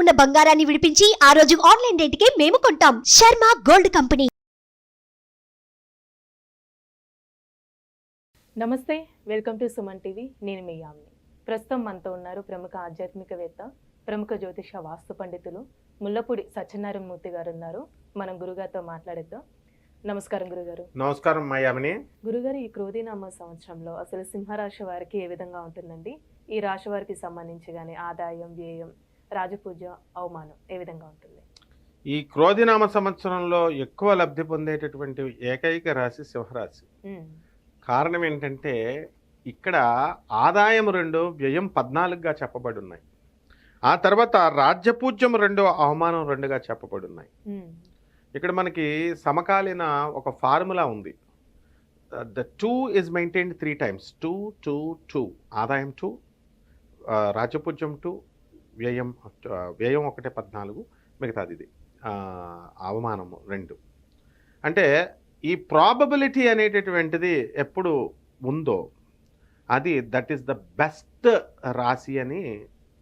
ఉన్న బంగారాన్ని విడిపించి ఆ రోజు ఆన్లైన్ రేటుకే మేము కొంటాం. Sharma gold company. నమస్తే వెల్కమ్ టు సుమన్ టీవీ. నేను మీ యామిని. ప్రస్తుతం మనతో ఉన్నారు ప్రముఖ ఆధ్యాత్మికవేత్త ప్రముఖ జ్యోతిష వాస్తు పండితులు ముల్లపూడి సత్యనారాయణ మూర్తి గారు ఉన్నారు. మనం గురుగారితో మాట్లాడేద్దాం. నమస్కారం గురుగారు. నమస్కారం మయామిని గురుగారు ఈ క్రోధీనామ సంవత్సరంలో అసలు సింహరాశి వారికి ఏ విధంగా ఉంటుందండి? ఈ రాశి వారికి సంబంధించి కానీ ఆదాయం వ్యయం రాజపూజ అవమానం ఏ విధంగా ఉంటుంది? ఈ క్రోధినామ సంవత్సరంలో ఎక్కువ లబ్ధి పొందేటటువంటి ఏకైక రాశి సింహరాశి. కారణం ఏంటంటే ఇక్కడ ఆదాయం రెండు వ్యయం పద్నాలుగుగా చెప్పబడి ఉన్నాయి ఆ తర్వాత రాజ్యపూజ్యం రెండు అవమానం రెండుగా చెప్పబడి ఉన్నాయి ఇక్కడ మనకి సమకాలీన ఒక ఫార్ములా ఉంది. The two is maintained three times. Two two two. ఆదాయం టూ రాజ్యపూజ్యం టూ వ్యయం వ్యయం ఒకటే పద్నాలుగు మిగతాది ఇది అవమానము రెండు. అంటే ఈ ప్రాబబిలిటీ అనేటటువంటిది ఎప్పుడు ఉందో అది దట్ ఈస్ ద బెస్ట్ రాశి అని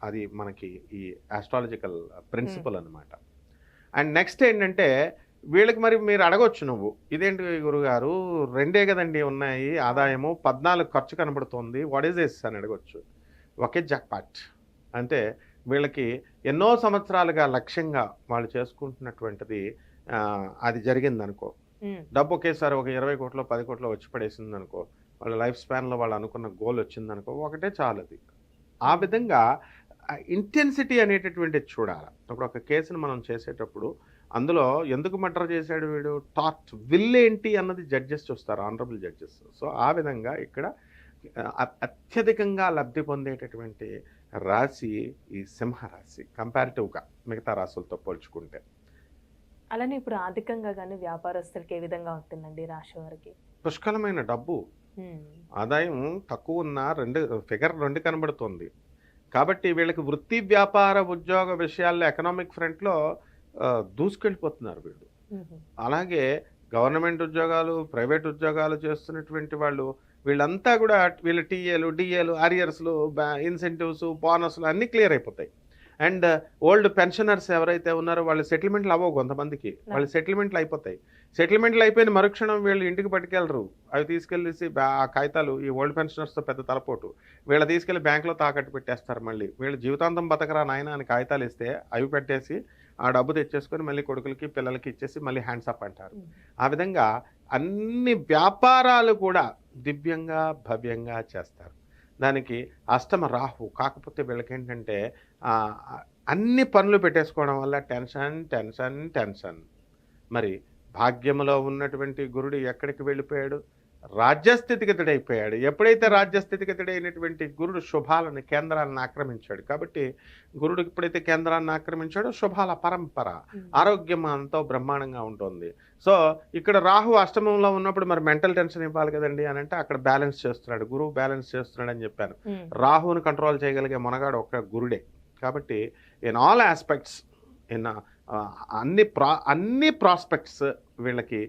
అది మనకి ఈ ఆస్ట్రాలజికల్ ప్రిన్సిపల్ అన్నమాట. అండ్ నెక్స్ట్ ఏంటంటే వీళ్ళకి మరి మీరు అడగొచ్చు నువ్వు ఇదేంటి గురుగారు రెండే కదండి ఉన్నాయి ఆదాయము పద్నాలుగు ఖర్చు కనబడుతోంది వాట్ ఈస్ దిస్ అని అడగొచ్చు. ఒకే జాక్పాట్ అంటే వీళ్ళకి ఎన్నో సంవత్సరాలుగా లక్ష్యంగా వాళ్ళు చేసుకుంటున్నటువంటిది అది జరిగింది అనుకో ఉమ్, డబ్బు ఒకేసారి ఒక ఇరవై కోట్లో పది కోట్లో వచ్చి పడేసింది అనుకో వాళ్ళ లైఫ్ స్పాన్లో వాళ్ళు అనుకున్న గోల్ వచ్చిందనుకో ఒకటే చాలు అది. ఆ విధంగా ఇంటెన్సిటీ అనేటటువంటిది చూడాలి. ఇప్పుడు ఒక కేసును మనం చేసేటప్పుడు అందులో ఎందుకు మర్డర్ చేశాడు వీడు? టార్ట్ విల్ ఏంటి అన్నది జడ్జెస్ చూస్తారు ఆనరబుల్ జడ్జెస్. సో ఆ విధంగా ఇక్కడ అత్యధికంగా లబ్ధి పొందేటటువంటి రాశి ఈ సింహరాశి కంపారిటివ్గా మిగతా రాశులతో పోల్చుకుంటే. అలానే ఇప్పుడు ఆర్థికంగా కానీ వ్యాపారస్తులకి ఏ విధంగా ఉంటుందండి రాశి వారికి? పుష్కలమైన డబ్బు. ఆదాయం తక్కువ ఉన్న రెండు ఫిగర్ రెండు కనబడుతుంది. కాబట్టి వీళ్ళకి వృత్తి వ్యాపార ఉద్యోగ విషయాల్లో ఎకనామిక్ ఫ్రంట్లో దూసుకెళ్ళిపోతున్నారు వీళ్ళు. అలాగే గవర్నమెంట్ ఉద్యోగాలు ప్రైవేట్ ఉద్యోగాలు చేస్తున్నటువంటి వాళ్ళు వీళ్ళంతా కూడా వీళ్ళ టీఏలు డిఏలు ఆరియర్స్లు ఇన్సెంటివ్స్ బోనస్లు అన్నీ క్లియర్ అయిపోతాయి. అండ్ ఓల్డ్ పెన్షనర్స్ ఎవరైతే ఉన్నారో వాళ్ళు సెటిల్మెంట్లు అవ్వవు కొంతమందికి. వాళ్ళు సెటిల్మెంట్లు అయిపోతాయి. సెటిల్మెంట్లు అయిపోయిన మరుక్షణం వీళ్ళు ఇంటికి పట్టుకెళ్ళరు. అవి తీసుకెళ్ళేసి ఆ కాగితాలు ఈ ఓల్డ్ పెన్షనర్స్తో పెద్ద తలపోటు. వీళ్ళ తీసుకెళ్ళి బ్యాంకులో తాకట్టు పెట్టేస్తారు మళ్ళీ. వీళ్ళు జీవితాంతం బతకరా నాయన అని కాగితాలు ఇస్తే అవి పెట్టేసి ఆ డబ్బు తెచ్చేసుకొని మళ్ళీ కొడుకులకి పిల్లలకి ఇచ్చేసి మళ్ళీ హ్యాండ్స్ అప్ అంటారు. ఉమ్. ఆ విధంగా అన్ని వ్యాపారాలు కూడా దివ్యంగా భవ్యంగా చేస్తారు. దానికి అష్టమ రాహు కాకపోతే వీళ్ళకేంటంటే అన్ని పనులు పెట్టేసుకోవడం వల్ల టెన్షన్ టెన్షన్ టెన్షన్. మరి భాగ్యములో ఉన్నటువంటి గురుడు ఎక్కడికి వెళ్ళిపోయాడు? రాజ్యస్థితిగతుడైపోయాడు. ఎప్పుడైతే రాజ్యస్థితిగతుడైనటువంటి గురుడు శుభాలను కేంద్రాలను ఆక్రమించాడు కాబట్టి గురుడు ఎప్పుడైతే కేంద్రాన్ని ఆక్రమించాడో శుభాల పరంపర. ఆరోగ్యం ఎంతో బ్రహ్మాండంగా ఉంటుంది. సో ఇక్కడ రాహు అష్టమంలో ఉన్నప్పుడు మరి మెంటల్ టెన్షన్ ఇవ్వాలి కదండి అని అంటే అక్కడ బ్యాలెన్స్ చేస్తున్నాడు. గురువు బ్యాలెన్స్ చేస్తున్నాడు అని చెప్పాను రాహుని కంట్రోల్ చేయగలిగే మునగాడు ఒక్క గురుడే. కాబట్టి ఇన్ ఆల్ ఆస్పెక్ట్స్ ఇన్ అన్ని ప్రా అన్ని ప్రాస్పెక్ట్స్ వీళ్ళకి.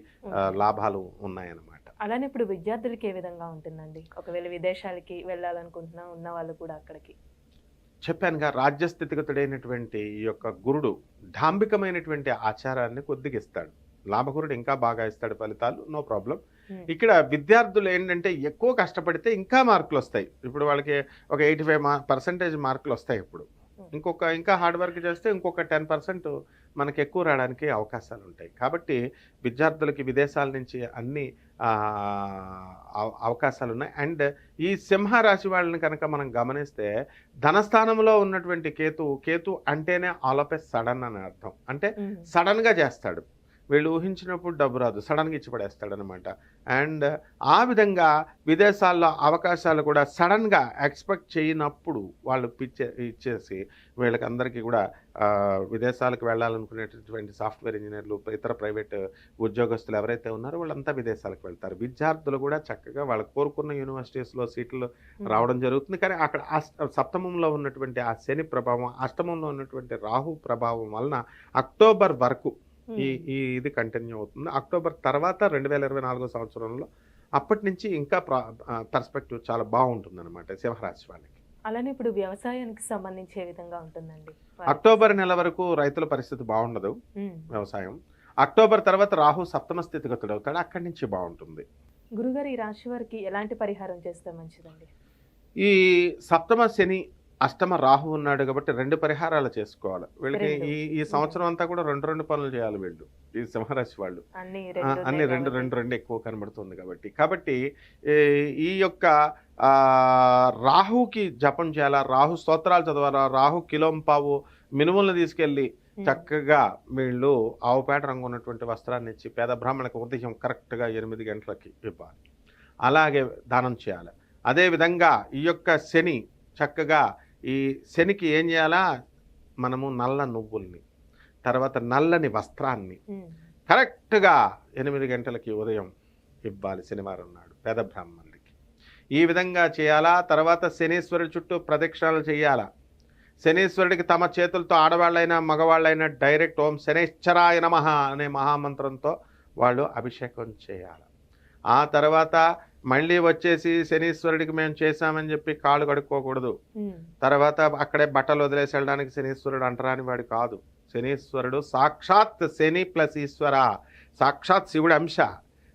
లాభాలు ఉన్నాయన్నమాట. అలానే ఇప్పుడు విద్యార్థులకి ఏ విధంగా ఉంటుందండి? ఒకవేళ విదేశాలకి వెళ్ళాలనుకుంటున్నా ఉన్న వాళ్ళు కూడా అక్కడికి. చెప్పానుగా రాజ్యస్థితిగతుడైనటువంటి ఈ యొక్క గురుడు డాంబికమైనటువంటి ఆచారాన్ని కొద్దిగిస్తాడు లాభగురుడు ఇంకా బాగా ఇస్తాడు ఫలితాలు నో ప్రాబ్లం. ఇక్కడ విద్యార్థులు ఏంటంటే ఎక్కువ కష్టపడితే ఇంకా మార్కులు వస్తాయి ఇప్పుడు వాళ్ళకి ఒక ఎయిటీ ఫైవ్ మార్కులు వస్తాయి ఇప్పుడు ఇంకొక ఇంకా హార్డ్ వర్క్ చేస్తే ఇంకొక టెన్ పర్సెంట్ మనకి ఎక్కువ రావడానికి అవకాశాలు ఉంటాయి కాబట్టి విద్యార్థులకి విదేశాల నుంచి అన్ని అవకాశాలు ఉన్నాయి అండ్ ఈ సింహరాశి వాళ్ళని కనుక మనం గమనిస్తే ధనస్థానంలో ఉన్నటువంటి కేతు కేతు అంటేనే ఆల్ ఆఫ్ ఎ సడన్ అని అర్థం. అంటే సడన్గా చేస్తాడు. వీళ్ళు ఊహించినప్పుడు డబ్బు రాదు. సడన్గా ఇచ్చి పడేస్తాడు అనమాట అండ్ ఆ విధంగా విదేశాల్లో అవకాశాలు కూడా సడన్గా ఎక్స్పెక్ట్ చేయనప్పుడు వాళ్ళు పిచ్చే ఇచ్చేసి వీళ్ళకి అందరికీ కూడా విదేశాలకు వెళ్ళాలనుకునేటటువంటి సాఫ్ట్వేర్ ఇంజనీర్లు ఇతర ప్రైవేట్ ఉద్యోగస్తులు ఎవరైతే ఉన్నారో వాళ్ళంతా విదేశాలకు వెళ్తారు. విద్యార్థులు కూడా చక్కగా వాళ్ళు కోరుకున్న యూనివర్సిటీస్లో సీట్లు రావడం జరుగుతుంది. కానీ అక్కడ సప్తమంలో ఉన్నటువంటి ఆ శని ప్రభావం అష్టమంలో ఉన్నటువంటి రాహు ప్రభావం వలన అక్టోబర్ వరకు ఈ ఈ ఇది కంటిన్యూ అవుతుంది. అక్టోబర్ తర్వాత రెండు వేల ఇరవై నాలుగో సంవత్సరంలో అప్పటి నుంచి ఇంకా పర్స్పెక్టివ్ చాలా బాగుంటుంది అనమాట సింహరాశి వాళ్ళకి. అలానే ఇప్పుడు వ్యవసాయానికి సంబంధించి ఏ విధంగా ఉంటుందండి? అక్టోబర్ నెల వరకు రైతుల పరిస్థితి బాగుండదు. వ్యవసాయం. అక్టోబర్ తర్వాత రాహు సప్తమ స్థితిగతుడు అవుతాడు. అక్కడి నుంచి బాగుంటుంది. గురుగారు ఈ రాశి వారికి ఎలాంటి పరిహారం చేస్తే మంచిదండి? ఈ సప్తమ శని అష్టమ రాహు ఉన్నాడు కాబట్టి రెండు పరిహారాలు చేసుకోవాలి. వీళ్ళకి. ఈ ఈ సంవత్సరం అంతా కూడా రెండు రెండు పనులు చేయాలి వీళ్ళు. ఈ సింహరాశి వాళ్ళు. అన్ని రెండు రెండు. రెండు ఎక్కువ కనబడుతుంది కాబట్టి. కాబట్టి ఈ- యొక్క రాహుకి జపం చేయాలా? రాహు స్తోత్రాలు చదవాలా? రాహు కిలోంపావు మినుములను తీసుకెళ్ళి. చక్కగా వీళ్ళు ఆవుపేట రంగు ఉన్నటువంటి వస్త్రాన్ని ఇచ్చి పేద బ్రాహ్మణులకు ఉదయం కరెక్ట్గా ఎనిమిది గంటలకి ఇవ్వాలి. అలాగే దానం చేయాలి. అదేవిధంగా ఈ యొక్క శని చక్కగా ఈ శనికి ఏం చేయాలా? మనము నల్ల నువ్వుల్ని తర్వాత నల్లని వస్త్రాన్ని. కరెక్ట్గా ఎనిమిది గంటలకి ఉదయం ఇవ్వాలి శనివారం నాడు పేద బ్రాహ్మణులకి. ఈ విధంగా చేయాలా? తర్వాత శనీశ్వరుడి చుట్టూ ప్రదక్షిణాలు చేయాలా? శనీశ్వరుడికి తమ చేతులతో ఆడవాళ్ళైనా మగవాళ్ళైనా డైరెక్ట్ ఓం శనేశ్వరాయ నమః అనే మహామంత్రంతో వాళ్ళు అభిషేకం చేయాలి? ఆ తర్వాత మళ్ళీ వచ్చేసి శనీశ్వరుడికి మేము చేశామని చెప్పి కాళ్ళు కడుక్కోకూడదు. తర్వాత అక్కడే బట్టలు వదిలేసి వెళ్ళడానికి శనీశ్వరుడు అంటరాని వాడు కాదు. శనీశ్వరుడు సాక్షాత్ శని ప్లస్ ఈశ్వర సాక్షాత్ శివుడు అంశ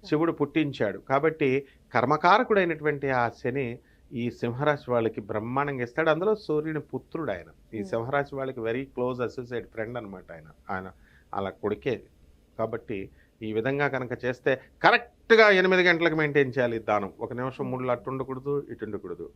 శివుడు పుట్టించాడు. కాబట్టి కర్మకారకుడైనటువంటి ఆ శని ఈ సింహరాశి వాళ్ళకి బ్రహ్మాండంగా ఇస్తాడు. అందులో సూర్యుని పుత్రుడు ఆయన. ఈ. సింహరాశి వాళ్ళకి వెరీ క్లోజ్ అసోసియేట్ ఫ్రెండ్ అనమాట ఆయన. ఆయన అలా కొడుకే కాబట్టి ఈ విధంగా కనుక చేస్తే కరెక్ట్గా ఎనిమిది గంటలకు మెయింటైన్ చేయాలి దానం. ఒక నిమిషం మూడు అటు ఉండకూడదు ఇటు ఉండకూడదు.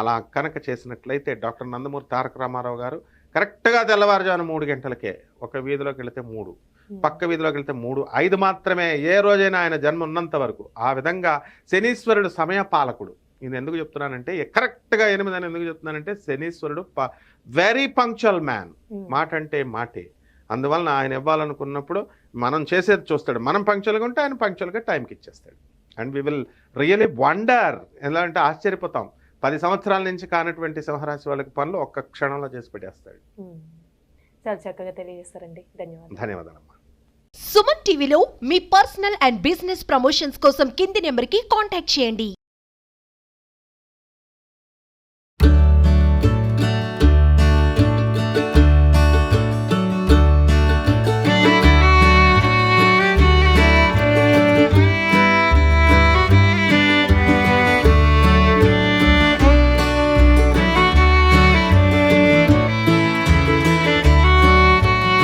అలా కనుక చేసినట్లయితే డాక్టర్ నందమూరి తారక రామారావు గారు కరెక్ట్గా తెల్లవారుజాము మూడు గంటలకే ఒక వీధిలోకి వెళితే మూడు. పక్క వీధిలోకి వెళ్తే మూడు ఐదు మాత్రమే ఏ రోజైనా ఆయన జన్మ ఉన్నంత వరకు. ఆ విధంగా శనీశ్వరుడు సమయపాలకుడు ఇది ఎందుకు చెప్తున్నానంటే కరెక్ట్గా ఎనిమిది అని ఎందుకు చెప్తున్నానంటే శనీశ్వరుడు వెరీ పంక్చువల్ మ్యాన్. మాట అంటే మాటే. అందువలన ఆయన ఇవ్వాలనుకున్నప్పుడు మనం చేసేది చూస్తాడు. మనం పంక్చువల్గా ఉంటే ఆయన పంక్చువల్గా టైంకి ఇచ్చేస్తాడు. And we will really wonder ఎలా అంటే ఆశ్చర్యపోతాం. పది సంవత్సరాల నుంచి కానటువంటి సింహరాశి వాళ్ళకి పనులు ఒక్క క్షణంలో చేసి పెట్టేస్తాడు. ఉమ్. చాలా చక్కగా తెలియజేస్తారండి. ధన్యవాదాలు. ధన్యవాదాలమ్మా. సుమన్ టీవీలో మీ పర్సనల్ అండ్ బిజినెస్ ప్రమోషన్స్ కోసం కింది నెంబర్కి కాంటాక్ట్ చేయండి.